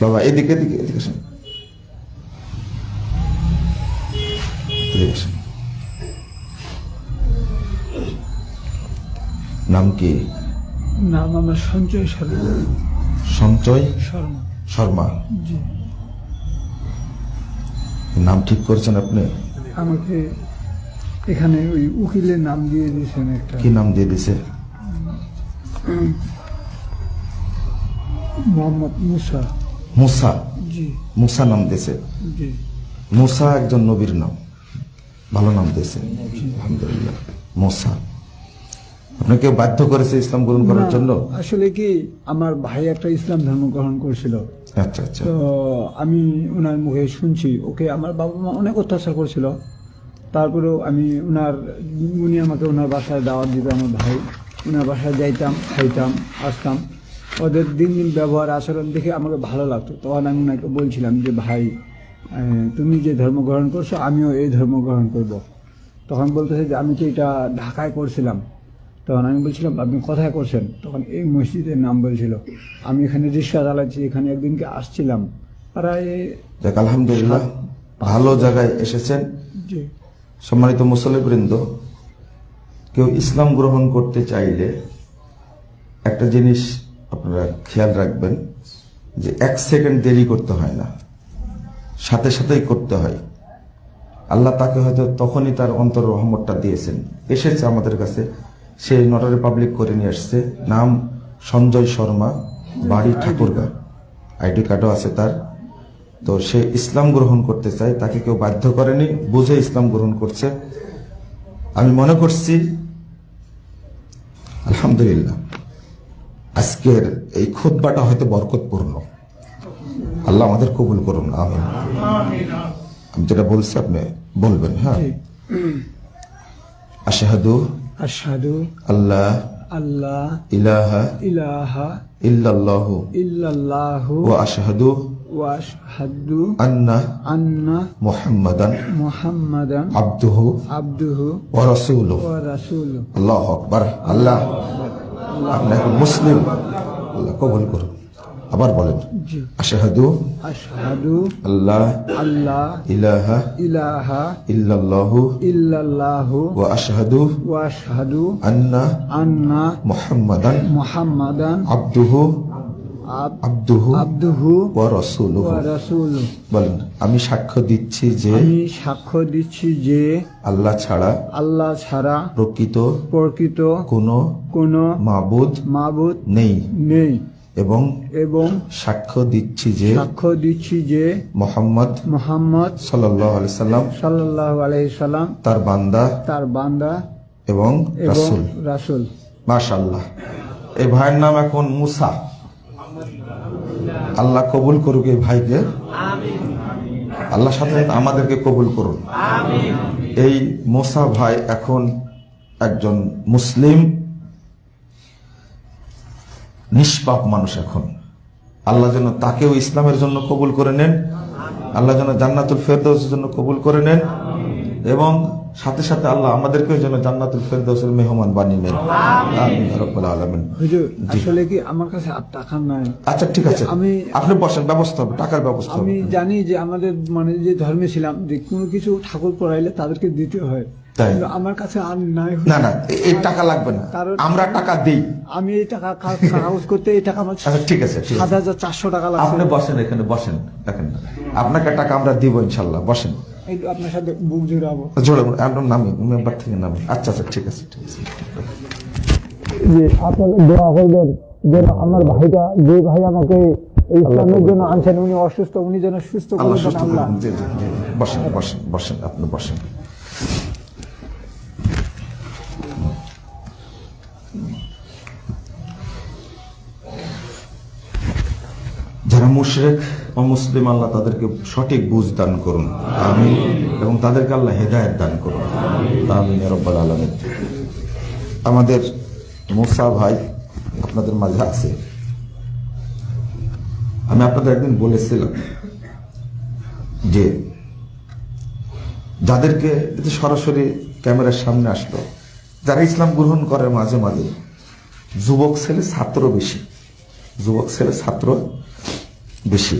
বাবা এদিকে এদিকে এদিকে আসেন। নাম কি? নাম আমার সঞ্চয় শর্মা। সঞ্চয় শর্মা। শর্মা। নাম ঠিক করেছেন আপনি? আমাকে এখানে ওই উকিলের নাম দিয়ে দিয়েছেন একটা। কি নাম দিয়ে দিছে মোহাম্মদ মুসা। মুসা। মুসা নাম দিয়েছে। মুসা একজন নবীর নাম। ভালো নাম দিয়েছে। আলহামদুলিল্লাহ। মুসা। আপনাকে বাধ্য করেছে ইসলাম গ্রহণ করার জন্য? আসলে কি আমার ভাই একটা ইসলাম ধর্ম গ্রহণ করেছিল। আচ্ছা আচ্ছা। তো আমি ওনার মুখে শুনছি। ওকে আমার বাবা মা অনেক অত্যাচার করেছিল। তারপরেও আমি ওনার উনি আমাকে ওনার বাসায় দাওয়াত দিত আমার ভাই। ওনার বাসায় যাইতাম খাইতাম আসতাম। ওদের দিন দিন ব্যবহার আচরণ দেখে আমাকে ভালো লাগতো। তখন আমি ওনাকে বলছিলাম যে ভাই তুমি যে ধর্ম গ্রহণ করছ আমিও এই ধর্ম গ্রহণ করব। তখন বলতেছে যে আমি তো এটা ঢাকায় করছিলাম। তখন আমি বলছিলাম আপনি কোথায় করছেন? তখন এই মসজিদের নাম বলছিল। আমি এখানে রিক্সা চালাচ্ছি এখানে একদিনকে আসছিলাম। প্রায় দেখ আলহামদুলিল্লাহ ভালো জায়গায় এসেছেন। যে সম্মানিত মুসলিবৃন্দ কেউ ইসলাম গ্রহণ করতে চাইলে একটা জিনিস আপনারা খেয়াল রাখবেন যে এক সেকেন্ড দেরি করতে হয় না। সাথে সাথেই করতে হয়। আল্লাহ তাকে হয়তো তখনই তার অন্তর রহমতটা দিয়েছেন। এসেছে আমাদের কাছে। সে নটারি পাবলিক করে নিয়ে আসছে। নাম সঞ্জয় শর্মা, বাড়ি ঠাকুরগা। আইডি কার্ডও আছে তার। তো সে ইসলাম গ্রহণ করতে চায়। তাকে কেউ বাধ্য করেনি, বুঝে ইসলাম গ্রহণ করছে। আমি মনে করছি, আলহামদুলিল্লাহ। আজকের এই খুতবাটা হয়তো বরকতপূর্ণ। আল্লাহ আমাদের কবুল করুন আমিন। আমি যেটা বলছি আপনি বলবেন হ্যাঁ? জি। আশাহাদু আল্লাহ আল্লাহ ইলাহা ইলাহা ইল্লাল্লাহু ইল্লাল্লাহু ওয়া আশহাদু ওয়াশহাদু আন্না আন্না মুহাম্মাদান মুহাম্মাদান আবদুহু আবদুহু ওয়া রাসূলুহু। ওয়া রাসূলুহু। আল্লাহ আকবার। আল্লাহ। আপনি এখন মুসলিম আল্লাহ কবুল করুন আবার বলেন আশাহাদু আশহাদু আশহাদু আল্লাহ আল্লাহ ইলাহা ইলাহা ইল্লাল্লাহু ইল্লাল্লাহু ওয়া আশহাদু ওয়াশহাদু আন্না আন্না মুহাম্মাদান মুহাম্মাদান আবদুহু আব- আবদুহু আবদুহু ওয়া রাসূলুহু। ওয়া রাসূলুহু। বলেন আমি সাক্ষ্য দিচ্ছি যে আমি সাক্ষ্য দিচ্ছি যে আল্লাহ ছাড়া আল্লাহ ছাড়া প্রকৃত প্রকৃত কোনো কোনো মাবুদ মাবুদ নেই। নেই। এবং এবং সাক্ষ্য দিচ্ছি যে সাক্ষ্য দিচ্ছি যে মোহাম্মদ মোহাম্মদ সাল্লাল্লাহু আলাইহি সাল্লাম সাল্লাল্লাহু আলাইহি সাল্লাম তার বান্দা তার বান্দা এবং এবং রাসূল। রাসূল। মাশাআল্লাহ। এই ভাইয়ের নাম এখন মুসা। আল্লাহ কবুল করুক এই ভাইকে। আল্লাহ সাথে আমাদেরকে কবুল করুন। এই মোসা ভাই এখন একজন মুসলিম, নিষ্পাপ মানুষ এখন। আল্লাহ যেন তাকেও ইসলামের জন্য কবুল করে নেন। আল্লাহ যেন জান্নাতুল ফেরদৌসের জন্য কবুল করে নেন। এবং সাথে সাথে আল্লাহ আমাদেরকেও যেন জান্নাতুল ফেরদৌসের মেহমান বানিয়ে নেন। আমিন। রাব্বাল আলামিন। হুজুর আসলে কি আমার কাছে আর টাকা নাই? আচ্ছা ঠিক আছে। আমি- আপনি বসেন ব্যবস্থা হবে টাকার ব্যবস্থা আমি জানি যে আমাদের মানে যে ধর্মে ছিলাম যে কোনো কিছু ঠাকুর পড়াইলে তাদেরকে দিতে হয়। তাই। আমার কাছে আর নাই না না এই টাকা লাগবে না। কারণ- আমরা টাকা দিই। আমি এই টাকা কাগজ করতে এই টাকা আমার আচ্ছা ঠিক আছে সাত হাজার চারশো টাকা লাগছে আপনি বসেন এখানে বসেন। দেখেন আপনাকে টাকা আমরা দিব ইনশাল্লাহ বসেন। এই আপনার সাথে বুক জুড়াবো। বলুন, আপনার নামে মেম্বার থেকে নামে আচ্ছা আচ্ছা ঠিক আছে ঠিক আছে। যে আপনাদের দোয়া করবেন যেন আমার ভাইটা যে ভাই আমাকে এই ইসলামের জন্য আনছেন উনি অসুস্থ উনি যেন সুস্থ করে আল্লাহ দেন সুস্থ আল্লাহ। বসেন বসেন বসেন আপনি বসেন। যারা মুশরেক অমুসলিম আল্লাহ তাদেরকে সঠিক বুঝ দান করুন। আমি এবং তাদেরকে আল্লাহ হেদায়েত দান করুন। আমিন রাব্বাল আলামিন। আমাদের মুসা ভাই আপনাদের মাঝে আছে। আমি আপনাদের একদিন বলেছিলাম যে যাদেরকে সরাসরি ক্যামেরার সামনে আসলো, যারা ইসলাম গ্রহণ করে মাঝে মাঝে, যুবক ছেলে ছাত্র বেশি। যুবক ছেলে ছাত্র বেশি